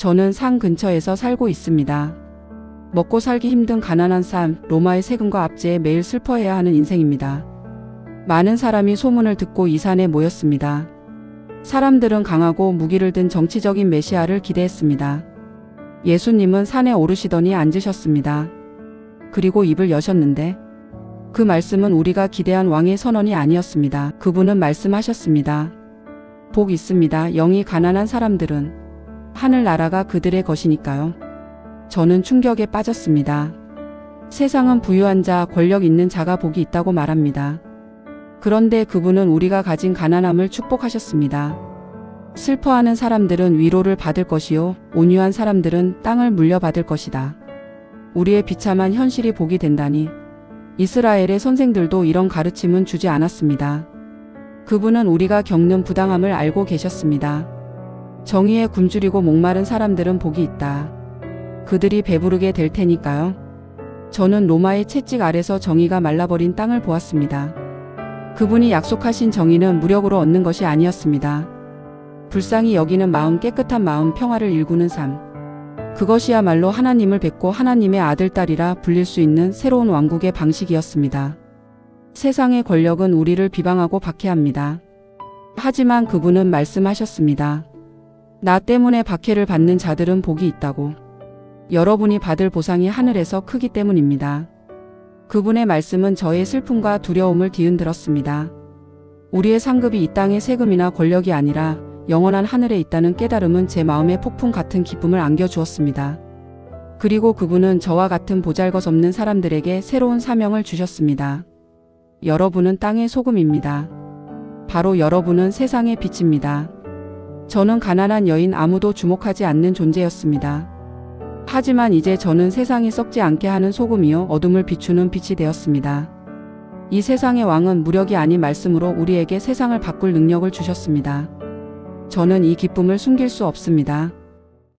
저는 산 근처에서 살고 있습니다. 먹고 살기 힘든 가난한 삶, 로마의 세금과 압제에 매일 슬퍼해야 하는 인생입니다. 많은 사람이 소문을 듣고 이 산에 모였습니다. 사람들은 강하고 무기를 든 정치적인 메시아를 기대했습니다. 예수님은 산에 오르시더니 앉으셨습니다. 그리고 입을 여셨는데 그 말씀은 우리가 기대한 왕의 선언이 아니었습니다. 그분은 말씀하셨습니다. 복 있습니다. 영이 가난한 사람들은 하늘나라가 그들의 것이니까요. 저는 충격에 빠졌습니다. 세상은 부유한 자, 권력 있는 자가 복이 있다고 말합니다. 그런데 그분은 우리가 가진 가난함을 축복하셨습니다. 슬퍼하는 사람들은 위로를 받을 것이요, 온유한 사람들은 땅을 물려받을 것이다. 우리의 비참한 현실이 복이 된다니. 이스라엘의 선생들도 이런 가르침은 주지 않았습니다. 그분은 우리가 겪는 부당함을 알고 계셨습니다. 정의에 굶주리고 목마른 사람들은 복이 있다. 그들이 배부르게 될 테니까요. 저는 로마의 채찍 아래서 정의가 말라버린 땅을 보았습니다. 그분이 약속하신 정의는 무력으로 얻는 것이 아니었습니다. 불쌍히 여기는 마음 깨끗한 마음 평화를 일구는 삶. 그것이야말로 하나님을 뵙고 하나님의 아들딸이라 불릴 수 있는 새로운 왕국의 방식이었습니다. 세상의 권력은 우리를 비방하고 박해합니다. 하지만 그분은 말씀하셨습니다. 나 때문에 박해를 받는 자들은 복이 있다고. 여러분이 받을 보상이 하늘에서 크기 때문입니다. 그분의 말씀은 저의 슬픔과 두려움을 뒤흔들었습니다. 우리의 상급이 이 땅의 세금이나 권력이 아니라 영원한 하늘에 있다는 깨달음은 제 마음에 폭풍 같은 기쁨을 안겨주었습니다. 그리고 그분은 저와 같은 보잘것없는 사람들에게 새로운 사명을 주셨습니다. 여러분은 땅의 소금입니다. 바로 여러분은 세상의 빛입니다. 저는 가난한 여인 아무도 주목하지 않는 존재였습니다. 하지만 이제 저는 세상이 썩지 않게 하는 소금이요 어둠을 비추는 빛이 되었습니다. 이 세상의 왕은 무력이 아닌 말씀으로 우리에게 세상을 바꿀 능력을 주셨습니다. 저는 이 기쁨을 숨길 수 없습니다.